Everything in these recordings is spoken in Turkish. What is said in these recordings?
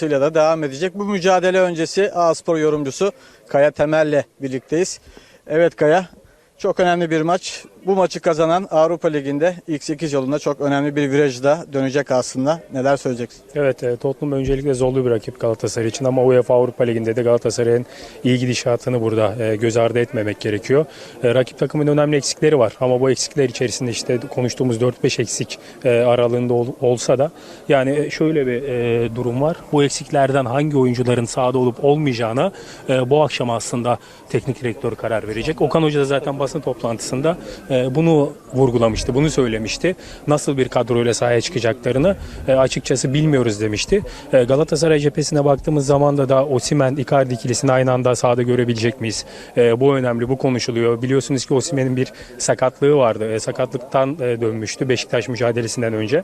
ile da devam edecek. Bu mücadele öncesi A-Spor yorumcusu Kaya Temel'le birlikteyiz. Evet Kaya, çok önemli bir maç. Bu maçı kazanan Avrupa Ligi'nde ilk 8 yolunda çok önemli bir virajda dönecek aslında. Neler söyleyeceksin? Evet, e, Tottenham öncelikle zorlu bir rakip Galatasaray için ama UEFA Avrupa Ligi'nde de Galatasaray'ın iyi gidişatını burada e, göz ardı etmemek gerekiyor. E, rakip takımın önemli eksikleri var ama bu eksikler içerisinde işte konuştuğumuz 4-5 eksik e, aralığında ol- olsa da yani şöyle bir durum var. Bu eksiklerden hangi oyuncuların sahada olup olmayacağına bu akşam aslında teknik direktör karar verecek. Okan Hoca da zaten basın toplantısında bunu vurgulamıştı, bunu söylemişti. Nasıl bir kadroyla sahaya çıkacaklarını e, açıkçası bilmiyoruz demişti. E, Galatasaray cephesine baktığımız zaman da da Osimhen, Icardi ikilisini aynı anda sahada görebilecek miyiz? E, bu önemli, bu konuşuluyor. Biliyorsunuz ki Osimhen'in bir sakatlığı vardı. E, sakatlıktan e, dönmüştü Beşiktaş mücadelesinden önce.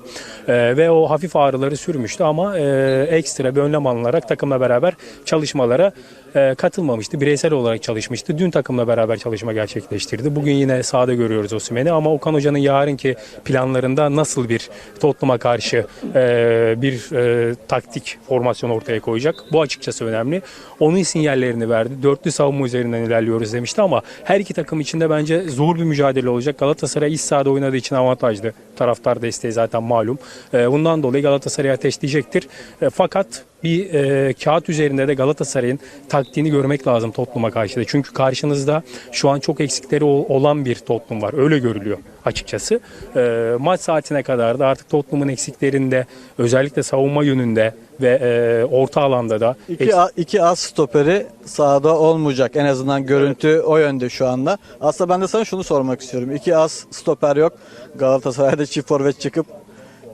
E, ve o hafif ağrıları sürmüştü ama e, ekstra bir önlem alınarak takımla beraber çalışmalara e, katılmamıştı. Bireysel olarak çalışmıştı. Dün takımla beraber çalışma gerçekleştirdi. Bugün yine sahada görüyoruz Osimhen'i ama Okan Hoca'nın yarınki planlarında nasıl bir Tottenham'a karşı e, bir e, taktik formasyon ortaya koyacak? Bu açıkçası önemli. Onun sinyallerini verdi. Dörtlü savunma üzerinden ilerliyoruz demişti ama her iki takım için de bence zor bir mücadele olacak. Galatasaray iç sahada oynadığı için avantajlı. Taraftar desteği zaten malum. E, bundan dolayı Galatasaray ateşleyecektir. E, fakat bir e, kağıt üzerinde de Galatasaray'ın taktiğini görmek lazım Tottenham'a karşı da. Çünkü karşınızda şu an çok eksikleri ol- olan bir Tottenham var. Öyle görülüyor açıkçası. E, maç saatine kadar da artık Tottenham'ın eksiklerinde özellikle savunma yönünde ve e, orta alanda da İki, a- iki az stoperi sahada olmayacak. En azından görüntü o yönde şu anda. Aslında ben de sana şunu sormak istiyorum. İki az stoper yok. Galatasaray'da çift forvet çıkıp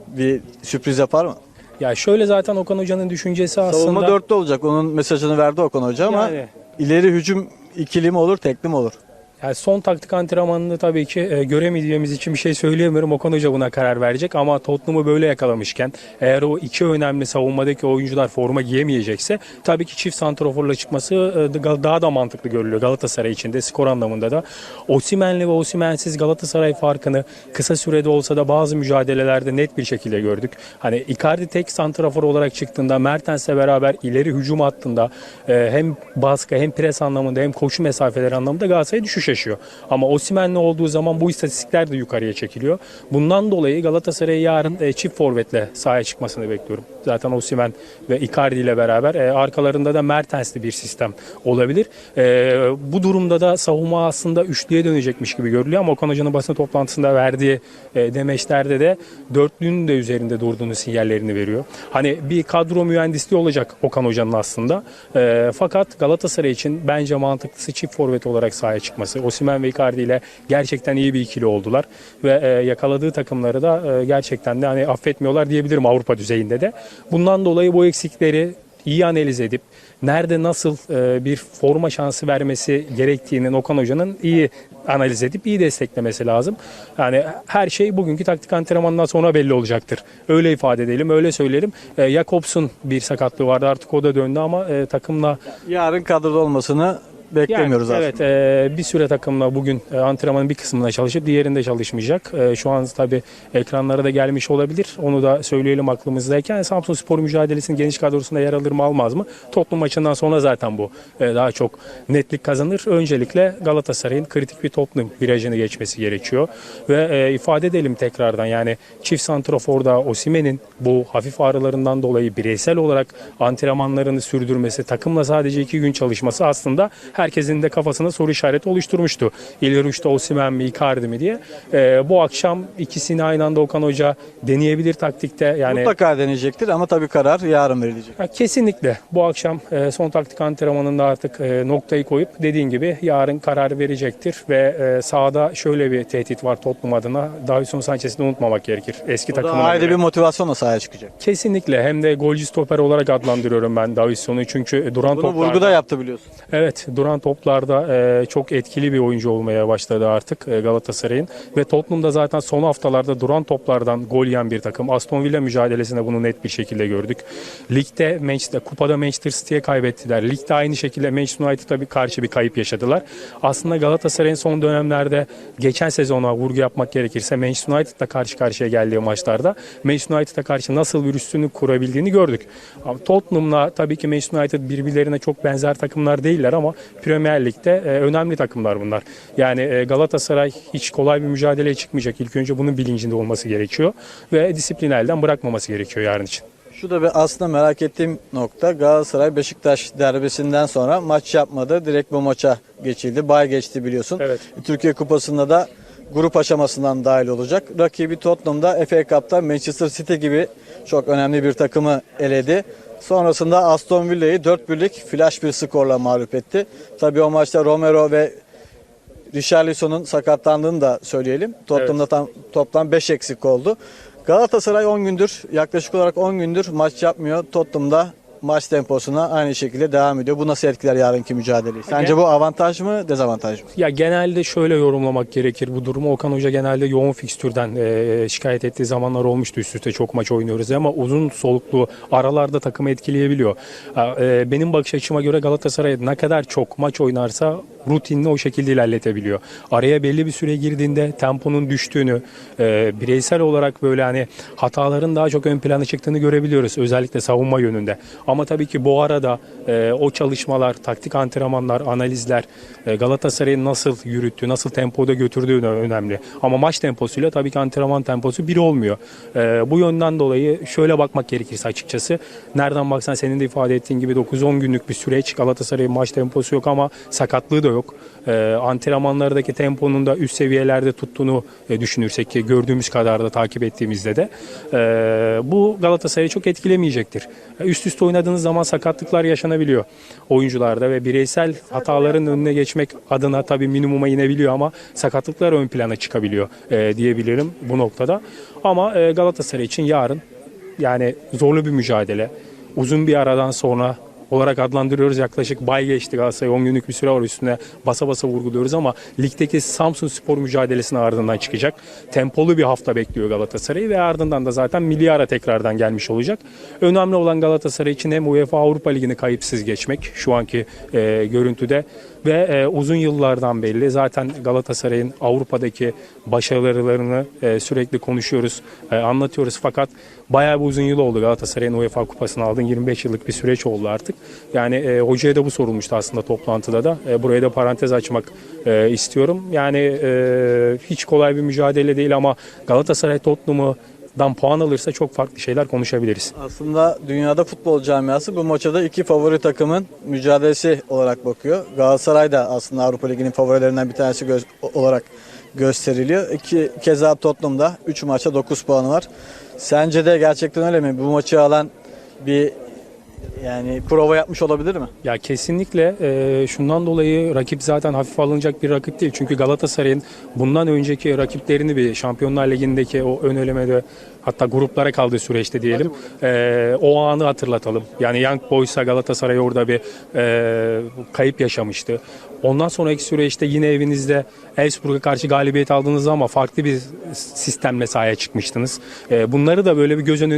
bir sürpriz yapar mı? ya şöyle zaten Okan Hoca'nın düşüncesi aslında Savunma dörtte olacak. Onun mesajını verdi Okan Hoca ama Yani. ileri hücum ikili mi olur, tekli mi olur? Yani son taktik antrenmanını tabii ki e, göremeyeceğimiz için bir şey söyleyemiyorum. Okan Hoca buna karar verecek ama Tottenham'ı böyle yakalamışken eğer o iki önemli savunmadaki oyuncular forma giyemeyecekse tabii ki çift santroforla çıkması e, da- daha da mantıklı görülüyor Galatasaray için de skor anlamında da. Osimhen'li ve Osimhen'siz Galatasaray farkını kısa sürede olsa da bazı mücadelelerde net bir şekilde gördük. Hani Icardi tek santrafor olarak çıktığında Mertens'le beraber ileri hücum hattında e, hem baskı hem pres anlamında hem koşu mesafeleri anlamında Galatasaray düşüş yaşıyor. Ama Osimhen'le olduğu zaman bu istatistikler de yukarıya çekiliyor. Bundan dolayı Galatasaray yarın e, çift forvetle sahaya çıkmasını bekliyorum. Zaten Osimhen ve Icardi ile beraber e, arkalarında da Mertens'li bir sistem olabilir. E, bu durumda da savunma aslında üçlüye dönecekmiş gibi görülüyor ama Okan Hoca'nın basın toplantısında verdiği e, demeçlerde de dörtlünün de üzerinde durduğunu sinyallerini veriyor. Hani bir kadro mühendisliği olacak Okan Hoca'nın aslında. E, fakat Galatasaray için bence mantıklısı çift forvet olarak sahaya çıkması. Osimhen ve Icardi ile gerçekten iyi bir ikili oldular ve e, yakaladığı takımları da e, gerçekten de hani affetmiyorlar diyebilirim Avrupa düzeyinde de. Bundan dolayı bu eksikleri iyi analiz edip nerede nasıl e, bir forma şansı vermesi gerektiğinin Okan Hoca'nın iyi analiz edip iyi desteklemesi lazım. Yani her şey bugünkü taktik antrenmanından sonra belli olacaktır. Öyle ifade edelim, öyle söyleyelim. E, Jakobs'un bir sakatlığı vardı artık o da döndü ama e, takımla Yarın kadroda olmasını beklemiyoruz yani, aslında. Evet e, bir süre takımla bugün e, antrenmanın bir kısmında çalışıp diğerinde çalışmayacak. E, şu an tabi ekranlara da gelmiş olabilir. Onu da söyleyelim aklımızdayken. Samsun Spor mücadelesinin geniş kadrosunda yer alır mı almaz mı? Toplum maçından sonra zaten bu e, daha çok netlik kazanır. Öncelikle Galatasaray'ın kritik bir Tottenham virajını geçmesi gerekiyor. Ve e, ifade edelim tekrardan yani çift santraforda Osimhen'in bu hafif ağrılarından dolayı bireysel olarak antrenmanlarını sürdürmesi, takımla sadece iki gün çalışması aslında herkesin de kafasında soru işareti oluşturmuştu. İleri uçta Osimhen mi, Icardi mi diye. E, bu akşam ikisini aynı anda Okan Hoca deneyebilir taktikte. Yani Mutlaka deneyecektir ama tabii karar yarın verilecek. ya kesinlikle bu akşam e, son taktik antrenmanında artık e, noktayı koyup dediğin gibi yarın karar verecektir ve e, sahada şöyle bir tehdit var Tottenham adına. Davison Sanchez'i de unutmamak gerekir. Eski O da takımına ayrı göre. bir motivasyonla sahaya çıkacak. Kesinlikle hem de golcü stoper olarak adlandırıyorum ben Davison'u çünkü duran Bunu toplarda vurgu da yaptı biliyorsun. Evet duran duran toplarda e, çok etkili bir oyuncu olmaya başladı artık e, Galatasaray'ın. Ve Tottenham'da zaten son haftalarda duran toplardan gol yiyen bir takım. Aston Villa mücadelesinde bunu net bir şekilde gördük. Ligde Manchester, kupada Manchester City'ye kaybettiler. Ligde aynı şekilde Manchester United'a bir karşı bir kayıp yaşadılar. Aslında Galatasaray'ın son dönemlerde geçen sezona vurgu yapmak gerekirse Manchester United'la karşı karşıya geldiği maçlarda Manchester United'a karşı nasıl bir üstünlük kurabildiğini gördük. Ama Tottenham'la tabii ki Manchester United birbirlerine çok benzer takımlar değiller ama Premier Lig'de e, önemli takımlar bunlar. Yani e, Galatasaray hiç kolay bir mücadeleye çıkmayacak. İlk önce bunun bilincinde olması gerekiyor ve disiplin elden bırakmaması gerekiyor yarın için. Şu da bir aslında merak ettiğim nokta Galatasaray Beşiktaş derbisinden sonra maç yapmadı. Direkt bu maça geçildi. Bay geçti biliyorsun. Evet. Türkiye Kupası'nda da grup aşamasından dahil olacak. Rakibi Tottenham'da FA Cup'ta Manchester City gibi çok önemli bir takımı eledi. Sonrasında Aston Villa'yı 4-1'lik flash bir skorla mağlup etti. Tabii o maçta Romero ve Richarlison'un sakatlandığını da söyleyelim. Tottenham'da tam, toplam 5 eksik oldu. Galatasaray 10 gündür, yaklaşık olarak 10 gündür maç yapmıyor. Tottenham'da maç temposuna aynı şekilde devam ediyor. Bu nasıl etkiler yarınki mücadeleyi? Sence bu avantaj mı, dezavantaj mı? Ya genelde şöyle yorumlamak gerekir bu durumu. Okan Hoca genelde yoğun fikstürden e, şikayet ettiği zamanlar olmuştu. Üst üste çok maç oynuyoruz ama uzun soluklu aralarda takımı etkileyebiliyor. E, benim bakış açıma göre Galatasaray ne kadar çok maç oynarsa rutinini o şekilde ilerletebiliyor. Araya belli bir süre girdiğinde temponun düştüğünü, e, bireysel olarak böyle hani hataların daha çok ön plana çıktığını görebiliyoruz. Özellikle savunma yönünde. Ama tabii ki bu arada e, o çalışmalar, taktik antrenmanlar, analizler e, Galatasaray'ın nasıl yürüttüğü, nasıl tempoda götürdüğü önemli. Ama maç temposuyla tabii ki antrenman temposu bir olmuyor. E, bu yönden dolayı şöyle bakmak gerekirse açıkçası nereden baksan senin de ifade ettiğin gibi 9-10 günlük bir süreç Galatasaray'ın maç temposu yok ama sakatlığı da yok. E, antrenmanlardaki temponun da üst seviyelerde tuttuğunu e, düşünürsek ki gördüğümüz kadar da takip ettiğimizde de e, bu Galatasaray'ı çok etkilemeyecektir. E, Üst üste oynadığınız zaman sakatlıklar yaşanabiliyor oyuncularda ve bireysel hataların önüne geçmek adına tabii minimuma inebiliyor ama sakatlıklar ön plana çıkabiliyor e, diyebilirim bu noktada. Ama e, Galatasaray için yarın yani zorlu bir mücadele. Uzun bir aradan sonra olarak adlandırıyoruz. Yaklaşık bay geçti Galatasaray 10 günlük bir süre var üstüne basa basa vurguluyoruz ama ligdeki Samsun Spor mücadelesinin ardından çıkacak. Tempolu bir hafta bekliyor Galatasaray'ı ve ardından da zaten milli ara tekrardan gelmiş olacak. Önemli olan Galatasaray için hem UEFA Avrupa Ligi'ni kayıpsız geçmek şu anki e, görüntüde ve e, uzun yıllardan belli zaten Galatasaray'ın Avrupa'daki başarılarını e, sürekli konuşuyoruz, e, anlatıyoruz fakat bayağı bir uzun yıl oldu Galatasaray'ın UEFA Kupası'nı aldın 25 yıllık bir süreç oldu artık. Yani e, hocaya da bu sorulmuştu aslında toplantıda da. E, buraya da parantez açmak e, istiyorum. Yani e, hiç kolay bir mücadele değil ama Galatasaray Tottenham'ı dan puan alırsa çok farklı şeyler konuşabiliriz. Aslında dünyada futbol camiası bu maça da iki favori takımın mücadelesi olarak bakıyor. Galatasaray da aslında Avrupa Ligi'nin favorilerinden bir tanesi göz- olarak gösteriliyor. İki keza Tottenham'da 3 maçta 9 puanı var. Sence de gerçekten öyle mi? Bu maçı alan bir yani prova yapmış olabilir mi? Ya kesinlikle e, şundan dolayı rakip zaten hafif alınacak bir rakip değil. Çünkü Galatasaray'ın bundan önceki rakiplerini bir Şampiyonlar Ligi'ndeki o ön elemede hatta gruplara kaldığı süreçte diyelim e, o anı hatırlatalım. Yani Young Boys'a Galatasaray orada bir e, kayıp yaşamıştı. Ondan sonraki süreçte yine evinizde Elfsborg'a karşı galibiyet aldınız ama farklı bir sistemle sahaya çıkmıştınız. E, bunları da böyle bir göz önünde